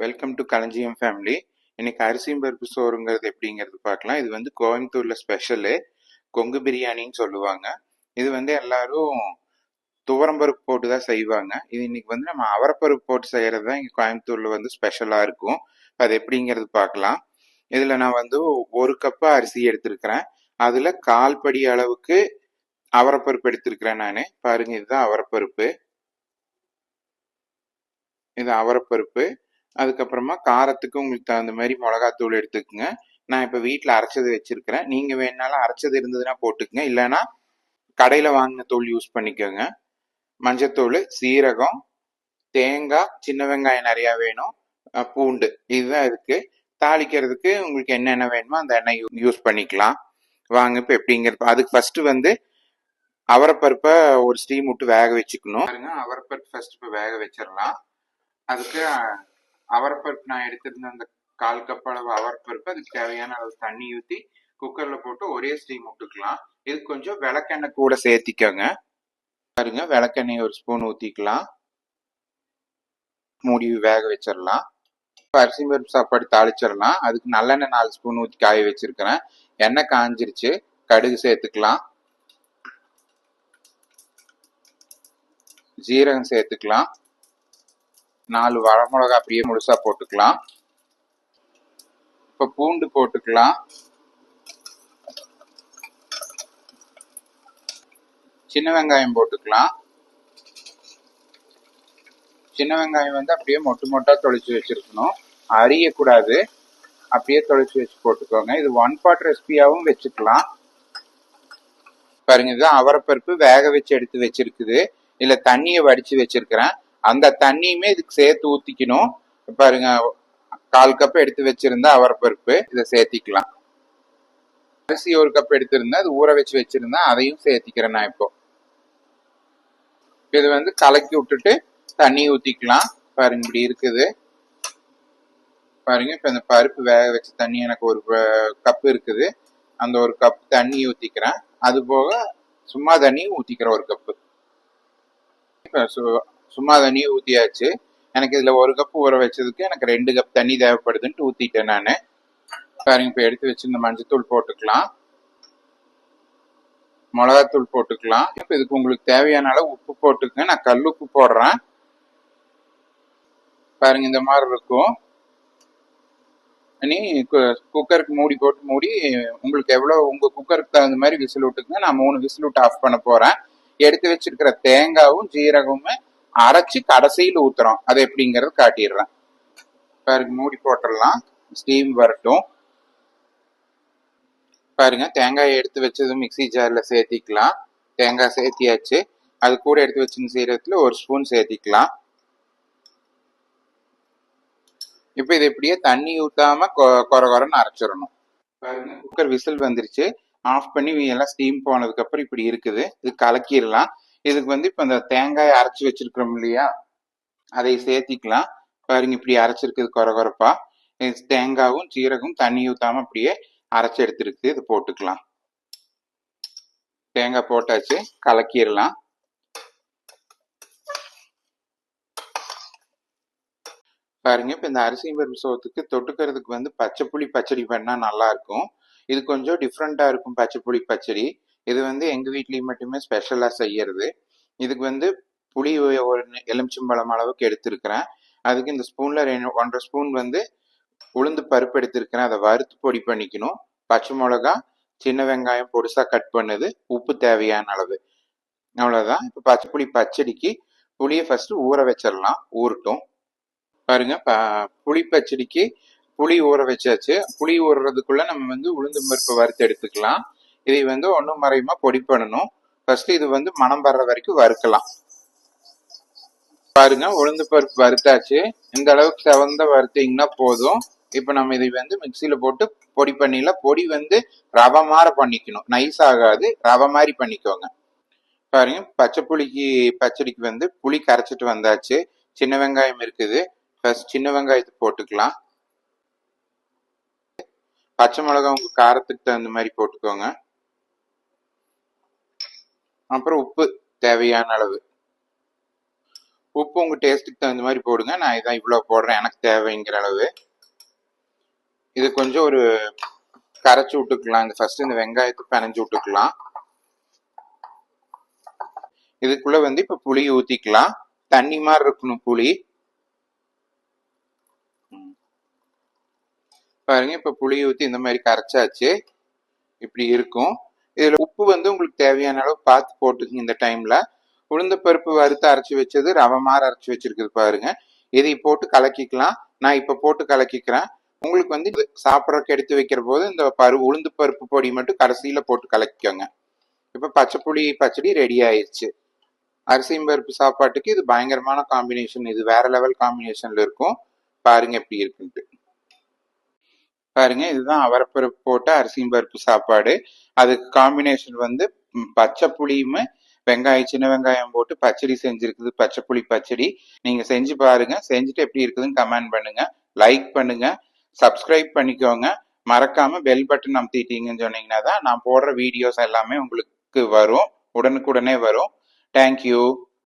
Welcome to களஞ்சியம் family இன்னைக்கு அரிசியும் பருப்பு சோறுங்கிறது எப்படிங்கிறது பார்க்கலாம். இது வந்து கோயம்புத்தூர்ல ஸ்பெஷலு கொங்கு பிரியாணின்னு சொல்லுவாங்க. இது வந்து எல்லாரும் துவரம்பருப்பு போட்டு தான் செய்வாங்க. இது இன்னைக்கு வந்து நம்ம அவரப்பருப்பு போட்டு செய்யறது தான் இங்கே கோயம்புத்தூர்ல வந்து ஸ்பெஷலாக இருக்கும். அது எப்படிங்கிறது பார்க்கலாம். இதில் நான் வந்து ஒரு கப்பு அரிசி எடுத்திருக்கிறேன். அதில் கால் படி அளவுக்கு அவரப்பருப்பு எடுத்திருக்கிறேன் நான். பாருங்க இதுதான் அவரப்பருப்பு. இது அவரப்பருப்பு. அதுக்கப்புறமா காரத்துக்கு உங்களுக்கு தகுந்த மாதிரி மிளகாத்தூள் எடுத்துக்கோங்க. நான் இப்போ வீட்டில் அரைச்சது வச்சுருக்கிறேன். நீங்கள் வேணாலும் அரைச்சது இருந்ததுன்னா போட்டுக்கங்க. இல்லைன்னா கடையில் வாங்கின தூள் யூஸ் பண்ணிக்கோங்க. மஞ்சத்தூள் சீரகம் தேங்காய் சின்ன வெங்காயம் நிறையா வேணும். பூண்டு. இதுதான் இருக்குது தாளிக்கிறதுக்கு உங்களுக்கு என்னென்ன வேணுமோ அந்த எண்ணெய் யூஸ் பண்ணிக்கலாம். வாங்க இப்போ எப்படிங்கிறது அதுக்கு ஃபஸ்ட்டு வந்து அவரைப்பருப்பை ஒரு ஸ்டீம் விட்டு வேக வச்சுக்கணும். பாருங்க அவரைப்பருப்பு ஃபர்ஸ்ட் இப்போ வேக வச்சிடலாம். அதுக்கு அவரைப்பருப்பு நான் எடுத்திருந்த அந்த கால் கப் அளவு அவரைப்பருப்பு அதுக்கு தேவையான அளவு தண்ணி ஊற்றி குக்கரில் போட்டு ஒரே ஸ்டீம் விட்டுக்கலாம். இது கொஞ்சம் விளக்கெண்ணெய் கூட சேர்த்திக்கோங்க. பாருங்க விளக்கெண்ணெய் ஒரு ஸ்பூன் ஊற்றிக்கலாம் மூடி வேக வச்சிடலாம். இப்ப அரிசி பருப்பு சாப்பாடு தாளிச்சிடலாம். அதுக்கு நல்லெண்ணெய் நாலு ஸ்பூன் ஊற்றி காய வச்சிருக்கிறேன். எண்ணெய் காஞ்சிருச்சு. கடுகு சேர்த்துக்கலாம். ஜீரகம் சேர்த்துக்கலாம். நாலு வரமிளகா அப்படியே முழுசா போட்டுக்கலாம். இப்ப பூண்டு போட்டுக்கலாம். சின்ன வெங்காயம் போட்டுக்கலாம். சின்ன வெங்காயம் வந்து அப்படியே மொட்டு மொட்டா தொளிச்சு வச்சிருக்கணும். அரியக்கூடாது. அப்படியே தொளிச்சு வச்சு போட்டுக்கோங்க. இது ஒன் பாட் ரெசிபியாவும் வச்சுக்கலாம். பாருங்க இதுதான் அவரைப்பருப்பு வேக வச்சு எடுத்து வச்சிருக்குது. இல்ல தண்ணியை வடிச்சு வச்சிருக்கிறேன். அந்த தண்ணியுமே இதுக்கு சேர்த்து ஊத்திக்கணும். பாருங்க கால் கப் எடுத்து வச்சிருந்தா அவரப்பருப்பு இதை சேர்த்திக்கலாம். அரிசி ஒரு கப் எடுத்திருந்தா அது ஊற வச்சு வச்சிருந்தா அதையும் சேர்த்திக்கிறேன் நான் இப்போ. இது வந்து கலக்கி விட்டுட்டு தண்ணி ஊத்திக்கலாம். பாருங்க இப்படி இருக்குது. பாருங்க இப்ப இந்த பருப்பு வேக வச்ச தண்ணி எனக்கு ஒரு கப் இருக்குது. அந்த ஒரு கப் தண்ணி ஊத்திக்கிறேன். அது போக சும்மா தண்ணி ஊத்திக்கிறேன் ஒரு கப்பு இப்ப சும்மா தண்ணி ஊற்றியாச்சு எனக்கு இதில் ஒரு கப் ஊற வச்சதுக்கு எனக்கு ரெண்டு கப் தண்ணி தேவைப்படுதுன்ட்டு ஊற்றிட்டேன் நான். பாருங்க இப்போ எடுத்து வச்சிருந்த மஞ்சத்தூள் போட்டுக்கலாம். மிளகாத்தூள் போட்டுக்கலாம். இப்போ இதுக்கு உங்களுக்கு தேவையான அளவு உப்பு போட்டுக்கங்க. நான் கல் உப்பு போடுறேன். பாருங்க இந்த மாதிரி இருக்கும். இனி கு- குக்கருக்கு மூடி போட்டு மூடி உங்களுக்கு எவ்வளோ உங்கள் குக்கருக்கு தகுந்த மாதிரி விசில் விட்டுக்குங்க. நான் மூணு விசில் விட்டு ஆஃப் பண்ண போகிறேன் எடுத்து வச்சிருக்கிற தேங்காவும் ஜீரகமும் அரைச்சு கடைசியில் ஊத்துறோம். அது எப்படிங்கறது காட்டிடுறேன். பாருங்க மூடி போட்டுடலாம். ஸ்டீம் வரட்டும். பாருங்க தேங்காயை எடுத்து வச்சது மிக்ஸி ஜாரில் சேர்த்திக்கலாம். தேங்காய் சேர்த்தியாச்சு. அது கூட எடுத்து வச்சிருந்த சீரகத்துல ஒரு ஸ்பூன் சேர்த்திக்கலாம். இப்போ இது இப்படியே தண்ணி ஊற்றாம கொ- கொர கொரன்னு அரைச்சிடணும். பாருங்க குக்கர் விசில் வந்துருச்சு. ஆஃப் பண்ணி எல்லாம் ஸ்டீம் போனதுக்கப்புறம் இப்படி இருக்குது. இது கலக்கிடலாம். இதுக்கு வந்து இப்போ இந்த தேங்காயை அரைச்சி வச்சிருக்கிறோம் இல்லையா? அதை சேர்த்திக்கலாம். பாருங்க இப்படி அரைச்சிருக்குது கொர இது தேங்காவும் சீரகம் தண்ணி ஊற்றாம அப்படியே அரைச்சி எடுத்துருக்கு இது போட்டுக்கலாம். தேங்காய் போட்டாச்சு கலக்கிடலாம். பாருங்க இப்போ இந்த அரிசி பருப்பு சோத்துக்கு தொட்டுக்கிறதுக்கு வந்து பச்சை புளி பச்சடி பண்ணால் நல்லா இருக்கும். இது கொஞ்சம் டிஃப்ரெண்ட்டாக இருக்கும் பச்சை புளி பச்சடி. இது வந்து எங்கள் வீட்லேயும் மட்டுமே ஸ்பெஷலாக செய்யறது. இதுக்கு வந்து புளி ஒரு எலுமிச்சம்பழம் அளவுக்கு எடுத்திருக்கிறேன். அதுக்கு இந்த ஸ்பூனில் ரெண்டு ஒன்றரை ஸ்பூன் வந்து உளுந்து பருப்பு எடுத்திருக்கிறேன். அதை வறுத்து பொடி பண்ணிக்கணும். பச்சை மிளகா சின்ன வெங்காயம் பொடிசாக கட் பண்ணுது. உப்பு தேவையான அளவு. அவ்வளோதான் இப்போ பச்சை புளி பச்சடிக்கு புளியை ஃபஸ்ட்டு ஊற வச்சிடலாம். ஊறட்டும். பாருங்க ப- புளி பச்சடிக்கு புளி ஊற வச்சாச்சு. புளி ஊறுறதுக்குள்ளே நம்ம வந்து உளுந்து பருப்பு வறுத்து எடுத்துக்கலாம். இதை வந்து ஒன்றும் மறையுமா பொடி பண்ணணும். ஃபர்ஸ்ட் இது வந்து மணம் வர்ற வரைக்கும் வறுக்கலாம். பாருங்க உளுந்து பருப்பு வறுத்தாச்சு. இந்த அளவுக்கு செவந்த வறுத்தீங்கன்னா போதும். இப்போ நம்ம இதை வந்து மிக்சியில் போட்டு பொடி பண்ணில பொடி வந்து ரவை மாதிரி பண்ணிக்கணும். நைஸ் ஆகாது. ரவை மாதிரி பண்ணிக்கோங்க. பாருங்க பச்சை புளிக்கு பச்சடிக்கு வந்து புளி கரைச்சிட்டு வந்தாச்சு. சின்ன வெங்காயம் இருக்குது. ஃபர்ஸ்ட் சின்ன வெங்காயத்தை போட்டுக்கலாம். பச்சை மிளகா உங்கள் காரத்துக்கு தகுந்த மாதிரி போட்டுக்கோங்க. அப்புறம் உப்பு தேவையான அளவு. உப்பு உங்கள் டேஸ்ட்டுக்கு தகுந்த மாதிரி போடுங்க. நான் இதான் இவ்வளோ போடுறேன். எனக்கு தேவைங்கிற அளவு. இது கொஞ்சம் ஒரு கரைச்சி விட்டுக்கலாம். இந்த ஃபஸ்ட்டு இந்த வெங்காயத்தை பிணைஞ்சு விட்டுக்கலாம். இதுக்குள்ளே வந்து இப்போ புளி ஊற்றிக்கலாம் தண்ணி மாதிரி இருக்கணும் புளி. பாருங்க இப்போ புளி ஊற்றி இந்த மாதிரி கரைச்சாச்சு. இப்படி இருக்கும். இதில் உப்பு வந்து உங்களுக்கு தேவையான அளவு பார்த்து போட்டுக்கங்க இந்த டைமில் உளுந்தப்பருப்பு வறுத்து அரைச்சி வச்சது ரவை மாறு அரைச்சி வச்சிருக்குது பாருங்க. இதை போட்டு கலக்கிக்கலாம். நான் இப்போ போட்டு கலக்கிக்கிறேன். உங்களுக்கு வந்து சாப்பிட்றக்கு சாப்பிட்றதுக்கு எடுத்து வைக்கிற போது இந்த பரு உளுந்து பருப்பு பொடி மட்டும் கடைசியில் போட்டு கலக்கிக்கோங்க. இப்போ பச்சை புளி பச்சடி ரெடி ஆயிடுச்சு அரிசியும் பருப்பு சாப்பாட்டுக்கு இது பயங்கரமான காம்பினேஷன் இது வேற லெவல் காம்பினேஷனில் இருக்கும். பாருங்க எப்படி இருக்குன்ட்டு. பாருங்க இதுதான் அவரப்பருப்பு போட்ட அரிசியும் பருப்பு சாப்பாடு. அதுக்கு காம்பினேஷன் வந்து பச்சை புளியுமே வெங்காயம் சின்ன வெங்காயம் போட்டு பச்சடி செஞ்சிருக்குது. பச்சை புளி பச்சடி. நீங்க செஞ்சு பாருங்க செஞ்சுட்டு எப்படி இருக்குதுன்னு கமெண்ட் பண்ணுங்க. லைக் பண்ணுங்க சப்ஸ்கிரைப் பண்ணிக்கோங்க. மறக்காம பெல் பட்டன் அமுத்திட்டீங்கன்னு சொன்னீங்கன்னா தான் நான் போடுற வீடியோஸ் எல்லாமே உங்களுக்கு வரும் உடனுக்குடனே வரும். தேங்க்யூ